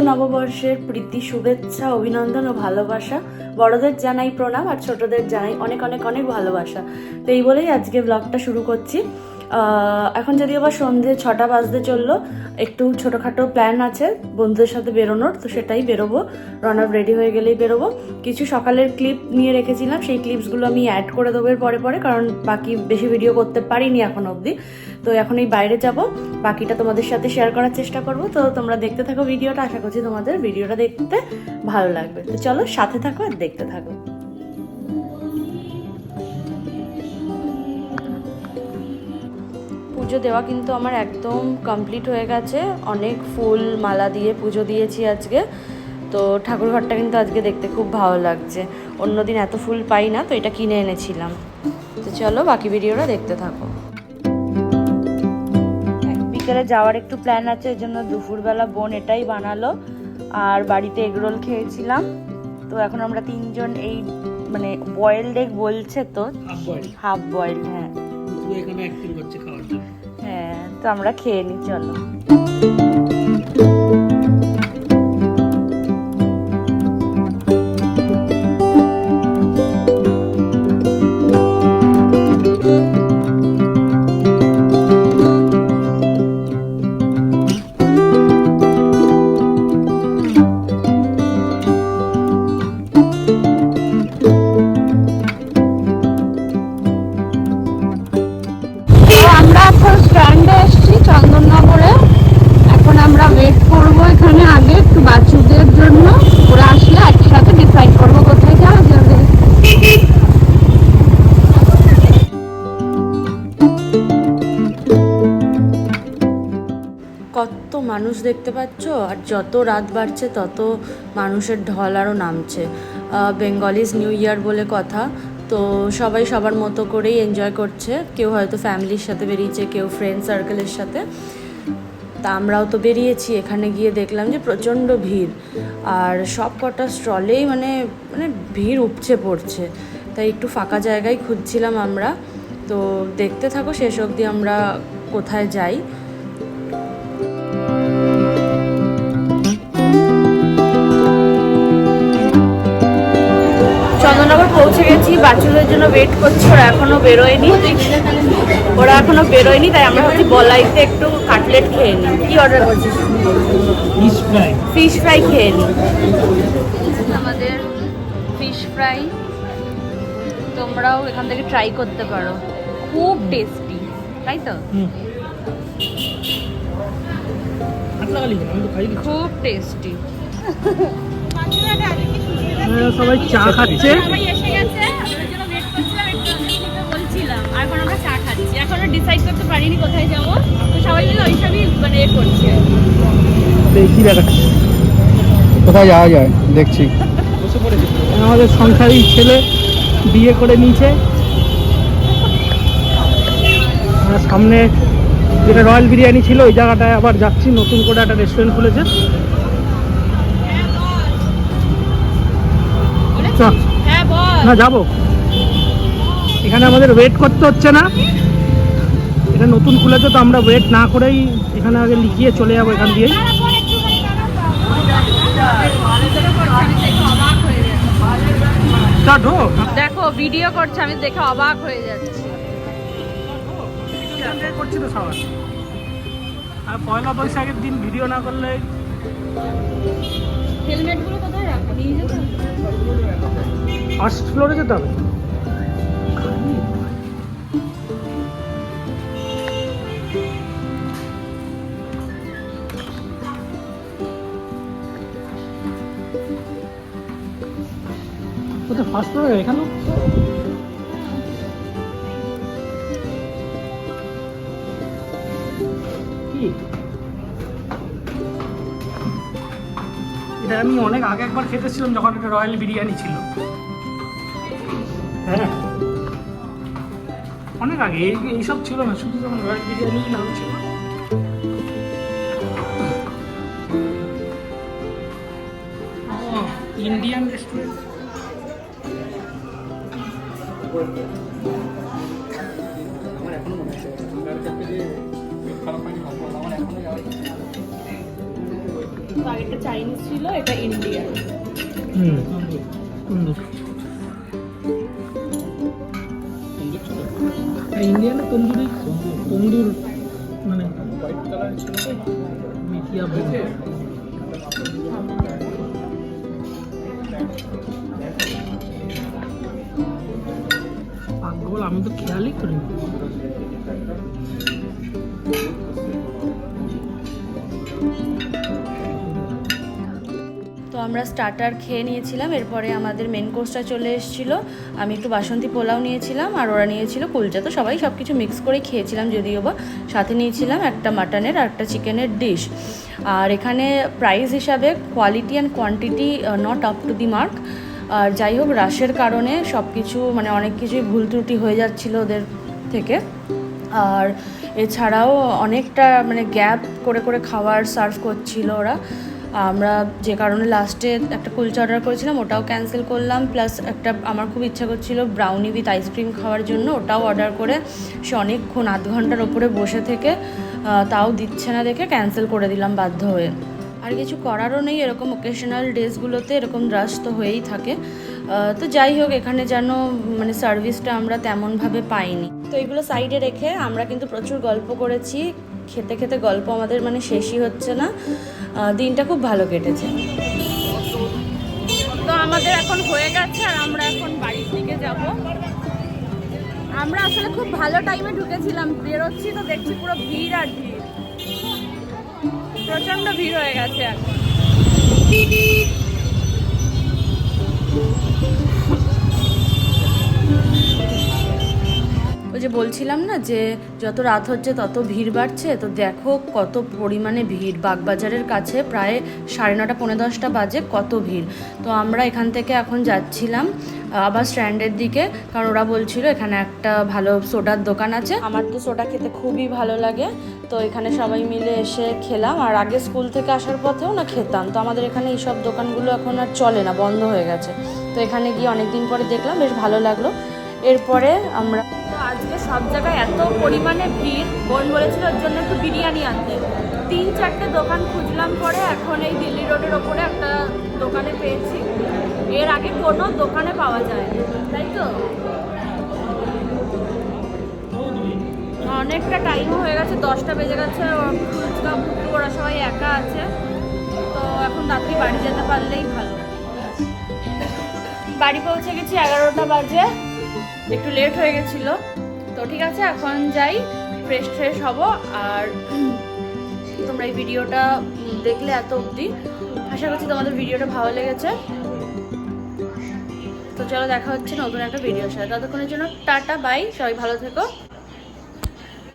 নববর্ষের প্রীতি, শুভেচ্ছা, অভিনন্দন ও ভালোবাসা। বড়দের জানাই প্রণাম আর ছোটদের জানাই অনেক অনেক অনেক ভালোবাসা। তো এই বলেই আজকে ব্লগটা শুরু করছি। এখন যদিও বা সন্ধে ছটা বাজতে চলল, একটু ছোটোখাটো প্ল্যান আছে বন্ধুদের সাথে বেরোনোর, তো সেটাই বেরোবো। রান আপ রেডি হয়ে গেলেই বেরোবো। কিছু সকালের ক্লিপ নিয়ে রেখেছিলাম, সেই ক্লিপসগুলো আমি অ্যাড করে দেবো এর পরে পরে, কারণ বাকি বেশি ভিডিও করতে পারিনি এখন অবধি। তো এখন এই বাইরে যাব, বাকিটা তোমাদের সাথে শেয়ার করার চেষ্টা করব। তো তোমরা দেখতে থাকো ভিডিওটা, আশা করছি তোমাদের ভিডিওটা দেখতে ভালো লাগবে। তো চলো সাথে থাকো আর দেখতে থাকো। পুজো দেওয়া কিন্তু আমার একদম কমপ্লিট হয়ে গেছে। অনেক ফুল মালা দিয়ে পুজো দিয়েছি আজকে। তো ঠাকুরঘরটা কিন্তু আজকে দেখতে খুব ভালো লাগছে। অন্যদিন এত ফুল পাই না তো এটা কিনে এনেছিলাম। তো চলো বাকি ভিডিওটা দেখতে থাকো। বিকেলে যাওয়ার একটু প্ল্যান আছে এর জন্য দুপুরবেলা বোন এটাই বানালো। আর বাড়িতে এগরোল খেয়েছিলাম। তো এখন আমরা তিনজন এই মানে বয়েলড এগ বলছে তো? হাফ বয়েল হাফ বয়েলড হ্যাঁ। তো আমরা খেয়ে নিই চলো। মানুষ দেখতে পাচ্ছ, আর যত রাত বাড়ছে তত মানুষের ঢল আরও নামছে। বেঙ্গলিজ নিউ ইয়ার বলে কথা, তো সবাই সবার মতো করেই এনজয় করছে। কেউ হয়তো ফ্যামিলির সাথে বেরিয়েছে, কেউ ফ্রেন্ড সার্কেলের সাথে। তা আমরাও তো বেরিয়েছি, এখানে গিয়ে দেখলাম যে প্রচণ্ড ভিড়। আর সব কটা স্টলেই মানে মানে ভিড় উপচে পড়ছে। তাই একটু ফাঁকা জায়গায় খুঁজছিলাম আমরা। তো দেখতে থাকো, শেষ অবধি আমরা কোথায় যাই। পৌঁছে গেছি বাচ্চাদের জন্য ওয়েট করছি ওরা এখনও বেরোয়নি। ওরা এখনও বেরোয়নি তাই আমরা ভাবছি বলাইতে একটু কাটলেট খেয়ে নিই। কি অর্ডার করছিস? ফিশ ফ্রাই ফিশ ফ্রাই খেয়ে নিই আমাদের ফিশ ফ্রাই তোমরাও এখান থেকে ট্রাই করতে পারো। খুব টেস্টি তাই তো। খুব টেস্টি সবাই চা খাচ্ছে। সবাই এসে গেছে ওদের জন্য ওয়েট করছিলাম একটু আগে থেকে বলছিলাম আর এখন আমরা চা খাচ্ছি। এখনও ডিসাইড করতে পারিনি কোথায় যাব তো সবাই মিলে ওইসবই মানে দেখি দেখাচ্ছে? কোথায় যাওয়া যায়? দেখছি। আমাদের সংসারী ছেলে বিয়ে করে নিয়েছে। সামনে যেটা রয়্যাল বিরিয়ানি ছিল ওই জায়গাটায় আবার যাচ্ছি নতুন করে একটা রেস্টুরেন্ট খুলেছে। না যাব। এখানে আমাদের ওয়েট করতে হচ্ছে না। এটা নতুন খুলেছে তো আমরা ওয়েট না করেই এখানে আগে লিখিয়ে চলে যাব এখান দিয়েই। দেখো ভিডিও করছে আমি দেখে অবাক হয়ে যাচ্ছি। করছি তো সবাই। আর পয়লা বৈশাখের দিন ভিডিও না করলে হেলমেট কোথায় রাখো নিয়ে যেতে ফার্স্ট ফ্লোরে যেতে হবে? ফার্স্ট ফ্লোরে এখানে কি? এটা আমি অনেক আগে একবার খেতেছিলাম যখন একটা রয়্যাল বিরিয়ানি ছিল। হ্যাঁ। অনেক আগে এই এইসব ছিল না শুধু যখন রয়্যাল বিরিয়ানি নাম ছিল। ইন্ডিয়ান রেস্টুরেন্ট আমার এখনও মনে আছে খারাপ পাইনি আমার এখনও যাওয়া তো আগেরটা চাইনিজ ছিল এটা ইন্ডিয়ান হুম তন্দুর ইন্ডিয়ান তন্দুরি তন্দুর মানে মিথিয়া বলে পাগল আমি তো খেয়ালই করিনি। আমরা স্টার্টার খেয়ে নিয়েছিলাম, এরপরে আমাদের মেন কোর্সটা চলে এসেছিল। আমি একটু বাসন্তী পোলাও নিয়েছিলাম আর ওরা নিয়েছিল কুলচা। তো সবাই সব কিছু মিক্স করে খেয়েছিলাম যদিও বা। সাথে নিয়েছিলাম একটা মাটনের আর একটা চিকেনের ডিশ আর এখানে প্রাইস হিসাবে quality and quantity not up to the mark আর যাই হোক রাশের কারণে সব কিছু মানে অনেক কিছুই ভুল ত্রুটি হয়ে যাচ্ছিল ওদের থেকে। আর এছাড়াও অনেকটা মানে গ্যাপ করে করে খাবার সার্ভ করছিল ওরা। আমরা যে কারণে লাস্টে একটা কুলচা অর্ডার করেছিলাম, ওটাও ক্যান্সেল করলাম প্লাস একটা আমার খুব ইচ্ছা করছিল ব্রাউনি উইথ আইসক্রিম খাওয়ার জন্য, ওটাও অর্ডার করে সে অনেকক্ষণ আধ ঘণ্টার ওপরে বসে থেকে তাও দিচ্ছে না দেখে ক্যান্সেল করে দিলাম বাধ্য হয়ে। আর কিছু করারও নেই, এরকম ওকেশনাল ডেজগুলোতে এরকম রাশ তো হয়েই থাকে। তো যাই হোক, এখানে যেন মানে সার্ভিসটা আমরা তেমনভাবে পাইনি। তো এগুলো সাইডে রেখে আমরা কিন্তু প্রচুর গল্প করেছি খেতে খেতে গল্প আমাদের মানে শেষই হচ্ছে না। দিনটা খুব ভালো কেটেছে। তো আমাদের এখন হয়ে গেছে আর আমরা এখন বাড়ির দিকে যাব। আমরা আসলে খুব ভালো টাইমে ঢুকেছিলাম, বেরোচ্ছি তো দেখছি পুরো ভিড় আর ভিড়। প্রচণ্ড ভিড় হয়ে গেছে এখন। ওই যে বলছিলাম না যে যত রাত হচ্ছে তত ভিড় বাড়ছে, তো দেখো কত পরিমাণে ভিড়। বাগবাজারের কাছে প্রায় সাড়ে নটা, পৌনে দশটা বাজে কত ভিড়। তো আমরা এখান থেকে এখন যাচ্ছিলাম আবার স্ট্যান্ডের দিকে, কারণ ওরা বলছিল এখানে একটা ভালো সোডার দোকান আছে। আমার তো সোডা খেতে খুবই ভালো লাগে, তো এখানে সবাই মিলে এসে খেলাম। আর আগে স্কুল থেকে আসার পথেও না খেতাম, তো আমাদের এখানে এইসব দোকানগুলো এখন আর চলে না, বন্ধ হয়ে গেছে। তো এখানে গিয়ে অনেক দিন পরে দেখলাম, বেশ ভালো লাগল। এরপরে আমরা আজকে সব জায়গায় এত পরিমাণে ভিড়, বোন বলেছিল ওর জন্য একটু বিরিয়ানি আনতে। তিন চারটে দোকান খুঁজলাম পরে এখন এই দিল্লি রোডের ওপরে একটা দোকানে পেয়েছি। এর আগে কোনো দোকানে পাওয়া যায় তাই তো? অনেকটা টাইম হয়ে গেছে, দশটা বেজে গেছে ফুচকা পুটু ওরা সবাই একা আছে। তো এখন তাড়াতাড়ি বাড়ি যেতে পারলেই ভালো। বাড়ি পৌঁছে গেছি এগারোটা বাজে, একটু লেট হয়ে গেছিল। তো ঠিক আছে, এখন যাই ফ্রেশ ফ্রেশ হব আর তোমরা এই ভিডিওটা দেখলে এত অবধি। আশা করছি তোমাদের ভিডিওটা ভালো লেগেছে। তো চলো দেখা হচ্ছে নতুন একটা ভিডিওর সাথে। ততক্ষণের জন্য টাটা বাই সবাই ভালো থেকো।